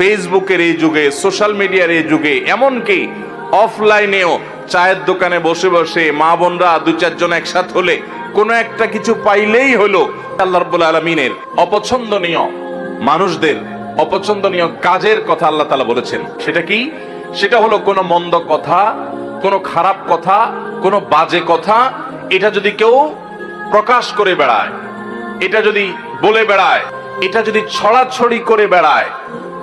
ফেসবুকের এই যুগে সোশ্যাল মিডিয়ার এই যুগে, এমনকি অফলাইনেও চায়ের দোকানে বসে বসে মা বোনরা দু চারজন একসাথ হলে কোনো একটা কিছু পাইলেই হলো আল্লাহ রাব্বুল আলমিনের অপছন্দনীয় মানুষদের অপছন্দনীয় কাজের কথা আল্লাহ তালা বলেছেন। সেটা কি? সেটা হলো কোনো মন্দ কথা, কোনো খারাপ কথা, কোনো বাজে কথা, এটা যদি কেউ প্রকাশ করে বেড়ায়, এটা যদি বলে বেড়ায়, এটা যদি ছড়াছড়ি করে বেড়ায়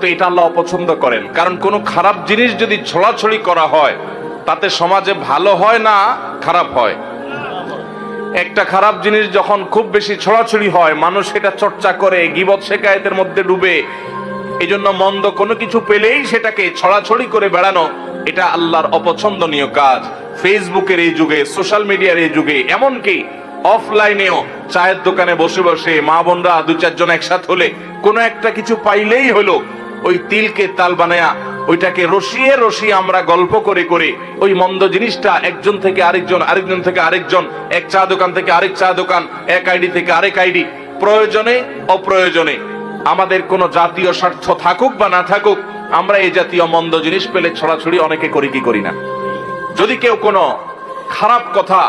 তো এটা আল্লাহ অপছন্দ করেন। কারণ কোনো খারাপ জিনিস যদি ছড়াছড়ি করা হয়, তাতে সমাজে ভালো হয় না খারাপ হয়। একটা খারাপ জিনিস যখন খুব বেশি ছড়াছড়ি হয়, মানুষ সেটা চর্চা করে, গিবত শেখায়তের মধ্যে ডুবে। এই জন্য মন্দ কোনো কিছু পেলেই সেটাকে ছড়াছড়ি করে বেড়ানো, এটা আল্লাহর অপছন্দনীয় কাজ। ফেসবুকের এই যুগে, সোশ্যাল মিডিয়ার এই যুগে, এমনকি অফলাইনেও চায়ের দোকানে বসে বসে মা বোনরা দু চারজন একসাথ হলে কোনো একটা কিছু পাইলেই হলো ওই তিলকে তাল বানায়া ওইটাকে রসিয়ে রসিয়ে আমরা গল্প করে করে ওই মন্দ জিনিসটা একজন থেকে আরেকজন আরেকজন থেকে আরেকজন, এক চা দোকান থেকে আরেক চা দোকান, এক আইডি থেকে আরেক আইডি, প্রয়োজনে, অপ্রয়োজনে। আমাদের কোনো জাতীয় স্বার্থ থাকুক বা না থাকুক, আমরা এই জাতীয় মন্দ জিনিস পেলে ছড়াছড়ি অনেকে করি কি করি না। যদি কেউ কোনো খারাপ কথা,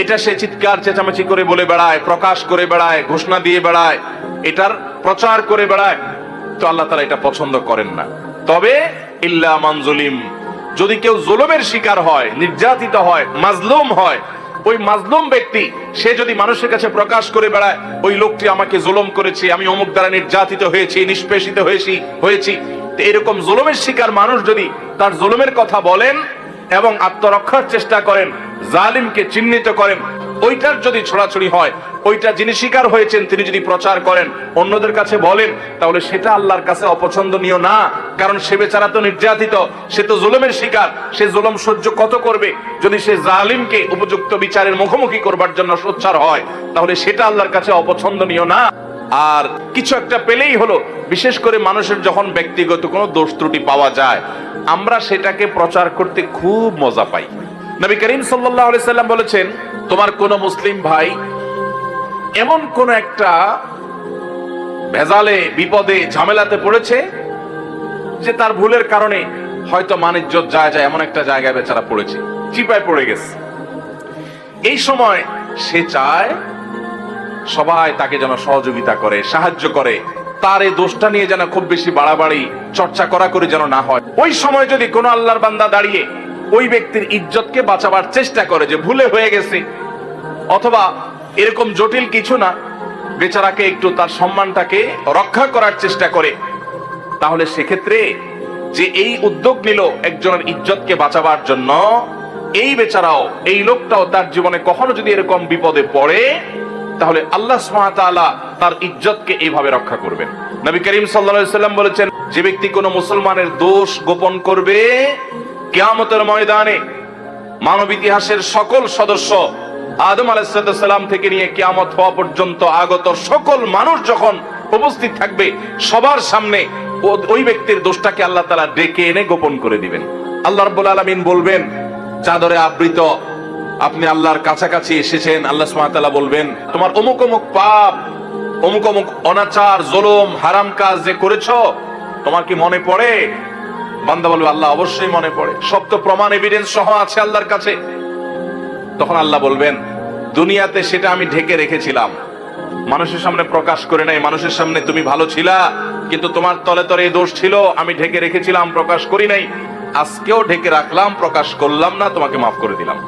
এটা সে চিৎকার, চেঁচামেচি করে বলে বেড়ায়, প্রকাশ করে বেড়ায়, ঘোষণা দিয়ে বেড়ায়, এটার প্রচার করে বেড়ায় তো আল্লাহ তারা এটা পছন্দ করেন না। তবে ইল্লা মানজুলিম যদি কেউ জুলুমের শিকার হয়, নির্যাতিত হয়, মাজলুম হয়, ওই মাজলুম ব্যক্তি, সে যদি মানুষের কাছে প্রকাশ করে বেড়ায়, ওই লোকটি আমাকে জুলুম করেছে, আমি অমুক দ্বারা নির্যাতিত হয়েছি, নিষ্পেষিত হয়েছি হয়েছি। এরকম জুলুমের শিকার মানুষ যদি তার জুলুমের কথা বলেন এবং আত্মরক্ষার চেষ্টা করেন, জালিমকে চিহ্নিত করেন ওইটার যদি ছড়াছড়ি হয়, ওইটা যিনি শিকার হয়েছেন, তিনি যদি প্রচার করেন, অন্যদের কাছে বলেন, তাহলে সেটা আল্লাহর কাছে অপছন্দনীয় না। কারণ সে বেচারা তো নির্যাতিত, সে তো জুলুমের শিকার, সে জুলুম সহ্য কত করবে? যদি সে জালিমকে উপযুক্ত বিচারের মুখোমুখি করবার জন্য সোচ্চার হয়, তাহলে সেটা আল্লাহর কাছে অপছন্দনীয় না। আর কিছু একটা পেলেই হলো, বিশেষ করে মানুষের যখন ব্যক্তিগত কোনো দোষ ত্রুটি পাওয়া যায়, আমরা সেটাকে প্রচার করতে খুব মজা পাই। নবী করিম আলাইহি সাল্লাম বলেছেন তোমার কোন মুসলিম ভাই এমন কোন একটা ভেজালে, বিপদে, ঝামেলাতে পড়েছে যে তার ভুলের কারণে হয়তো মানিজ্য যায় যায় এমন একটা জায়গায় বেচারা পড়েছে, চিপায় পড়ে গেছে। এই সময় সে চায় সবাই তাকে যেন সহযোগিতা করে, সাহায্য করে, তার এই দোষটা নিয়ে যেন খুব বেশি বাড়াবাড়ি, চর্চা করা করে যেন না হয়। ওই সময় যদি কোনো আল্লাহর বান্দা দাঁড়িয়ে ওই ব্যক্তির ইজ্জতকে বাঁচাবার চেষ্টা করে যে ভুলে হয়ে গেছে। অথবা এরকম জটিল কিছু না, বেচারাকে একটু তার সম্মানটাকে রক্ষা করার চেষ্টা করে। তাহলে সেক্ষেত্রে যে এই উদ্যোগ নিল একজনের ইজ্জতকে বাঁচাবার জন্য, এই বেচারাও, এই লোকটাও তার জীবনে কখনো যদি এরকম বিপদে পড়ে, তাহলে আল্লাহ তাআলা তার ইজ্জতকে এইভাবে রক্ষা করবেন। নবী করিম সাল্লাম বলেছেন, যে ব্যক্তি কোনো মুসলমানের দোষ গোপন করবে কিয়ামতের ময়দানে মানব ইতিহাসের সকল সদস্য আদম আলাইসালাম থেকে নিয়ে কিয়ামত হওয়া পর্যন্ত আগত সকল মানুষ যখন উপস্থিত থাকবে, সবার সামনে ওই ব্যক্তির দোষটাকে আল্লাহ তালা ডেকে এনে গোপন করে দিবেন। আল্লাহ রাব্বুল আলামিন বলবেন, চাদরে আবৃত, আপনি আল্লাহর কাছাকাছি এসেছেন। আল্লাহ তাআলা বলবেন, তোমার অমুক অমুক পাপ, অমুক অমুক অনাচার, জুলুম, হারাম কাজ যে করেছ, তোমার কি মনে পড়ে বান্দা বলবে, আল্লাহ অবশ্যই মনে পড়ে। সব তো প্রমাণ এভিডেন্স সহ আছে আল্লাহর কাছে। তখন আল্লাহ বলবেন, দুনিয়াতে সেটা আমি ঢেকে রেখেছিলাম। মানুষের সামনে প্রকাশ করে নাই, মানুষের সামনে তুমি ভালো ছিলা, কিন্তু তোমার তলে তলে এই দোষ ছিল, আমি ঢেকে রেখেছিলাম, প্রকাশ করি নাই। আজকেও ঢেকে রাখলাম, প্রকাশ করলাম না, তোমাকে মাফ করে দিলাম।